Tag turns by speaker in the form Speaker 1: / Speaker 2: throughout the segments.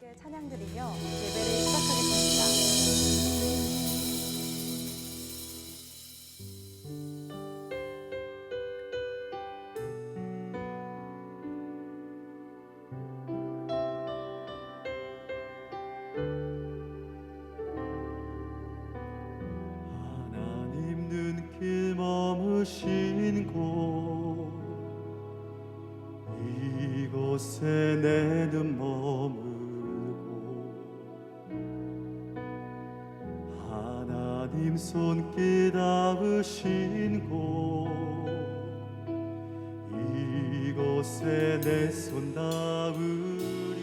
Speaker 1: 함께 찬양드리며 예배를 시작하겠습니다.
Speaker 2: 이곳에 내 눈 머물 하나님 손길 닿으신 곳 이곳에 내 손 닿으리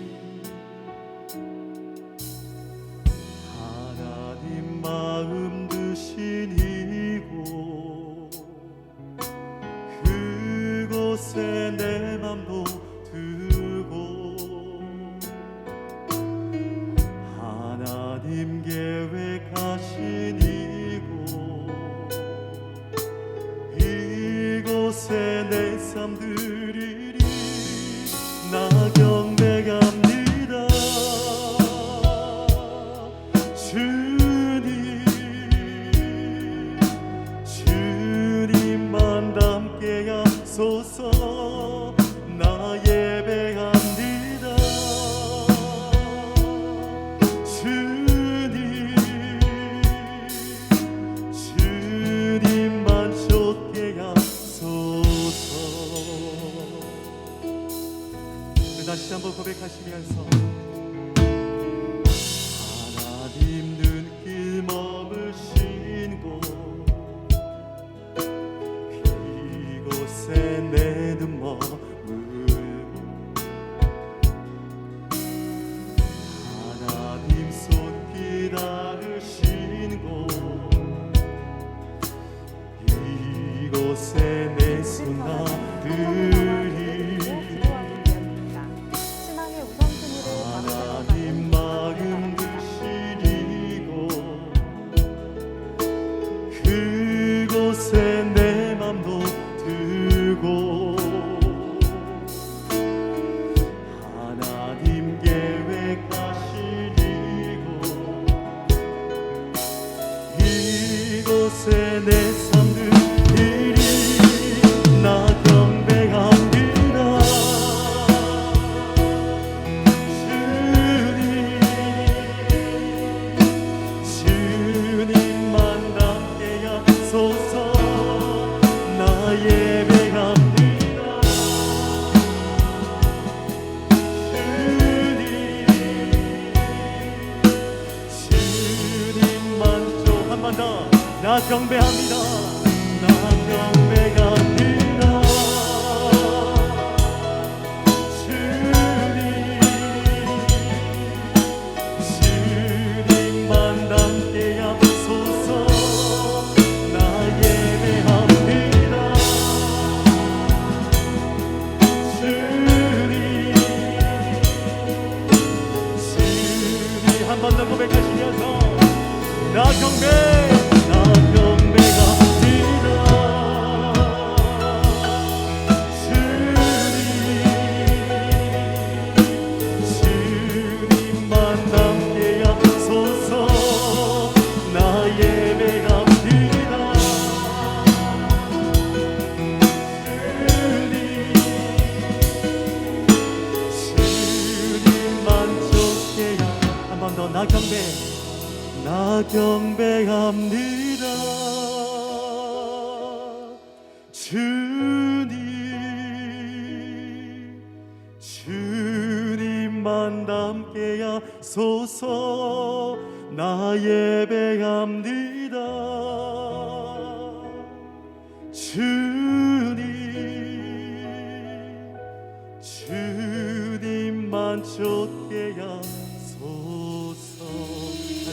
Speaker 2: 하나님 마음 드신 이곳 그곳에 내 맘도 So.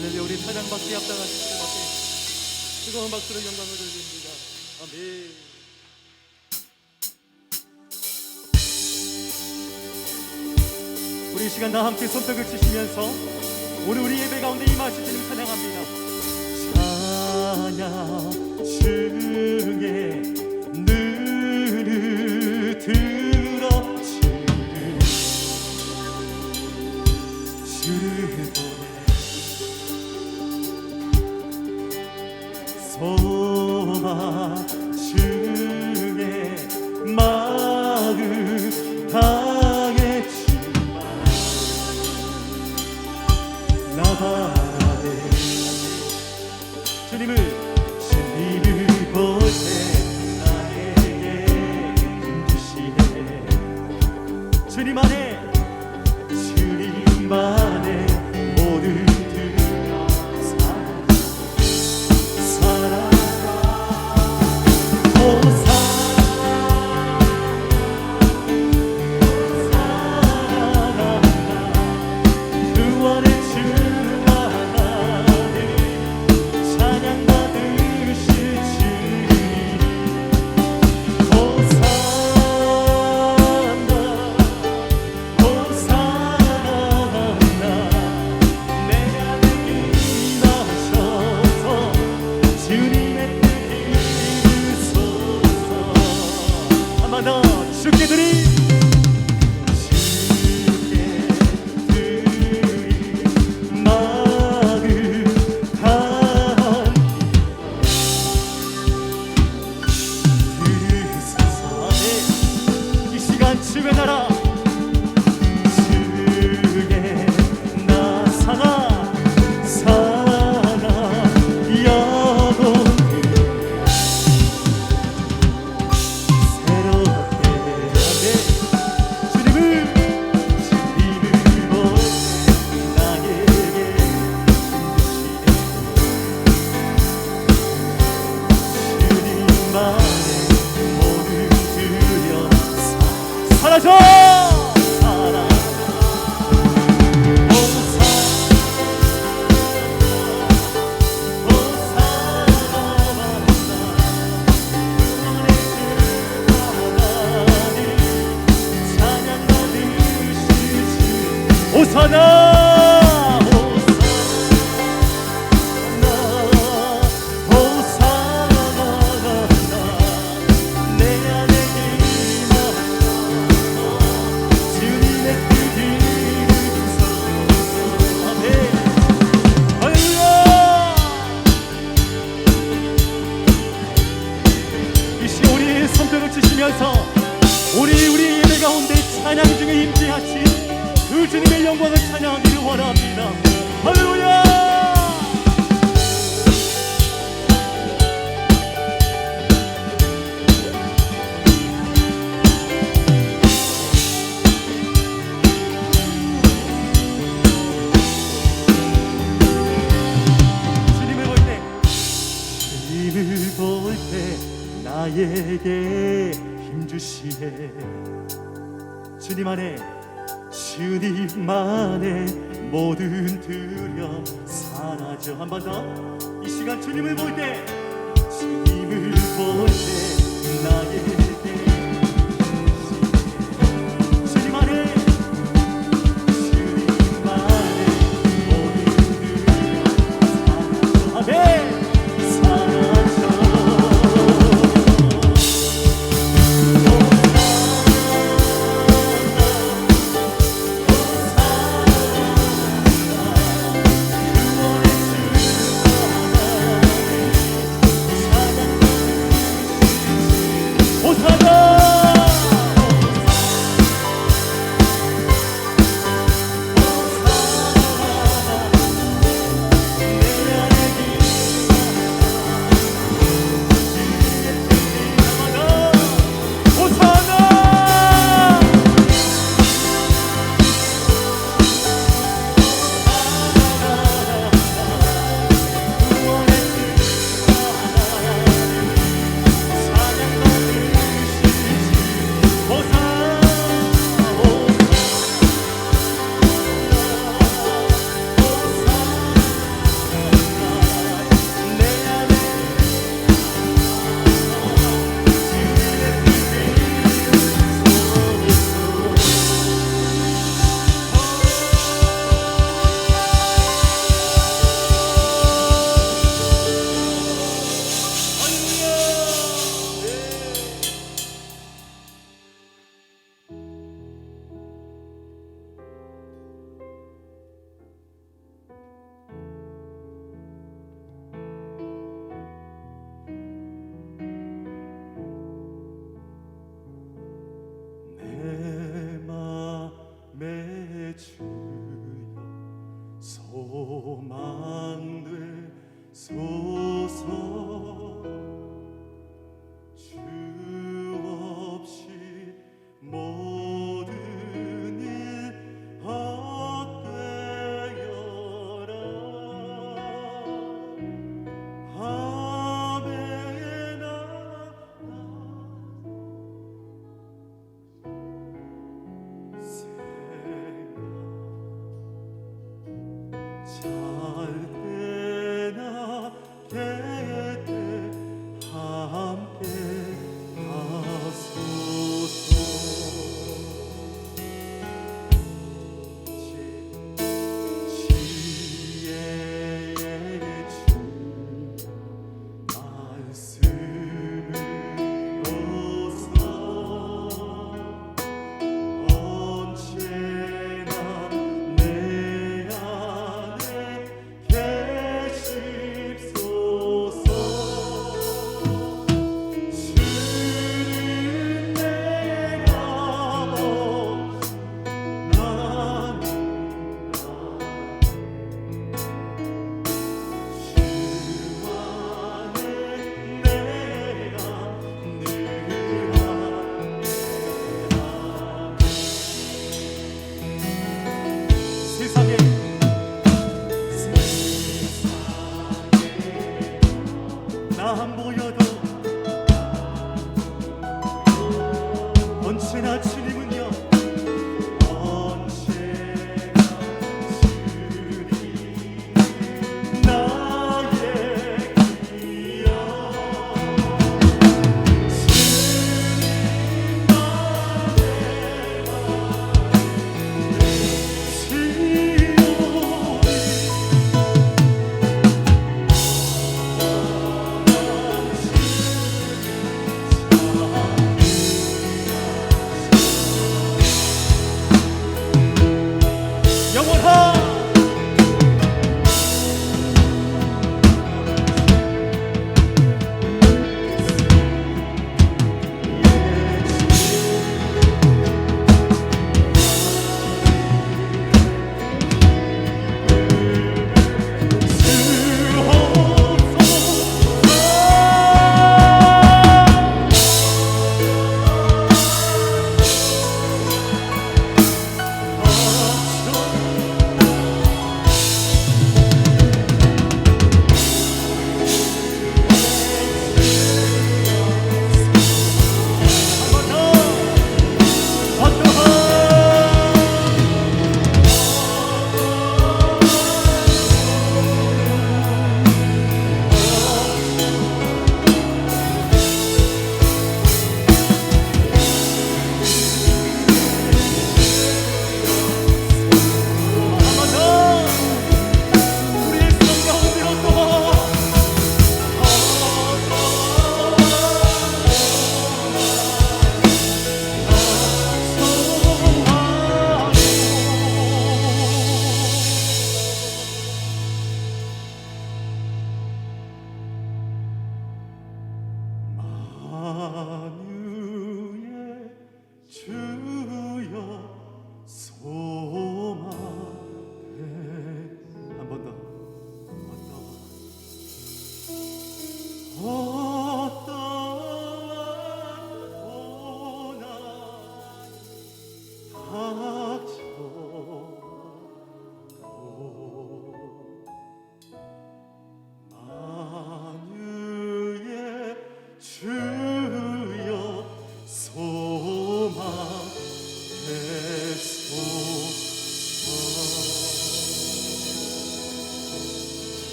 Speaker 2: 할렐루야 우리 찬양 박수에 합당하신 주님께 뜨거운 박수로 영광을 돌립니다. 아멘. 우리 시간 다 함께 손뼉을 치시면서 오늘 우리 예배 가운데 임하신 주님 찬양합니다. 찬양 중에 눈을 들었지 주를 oh 주의 나라 주의 나사나 사나 영원 새롭게 하게 주님을 주님을 보내 나에게 주시네 주님만 우리만의 모든 두려 사라져. 한 번 더 이 시간 주님을 볼 때 주님을 볼 때 나의 언제나 지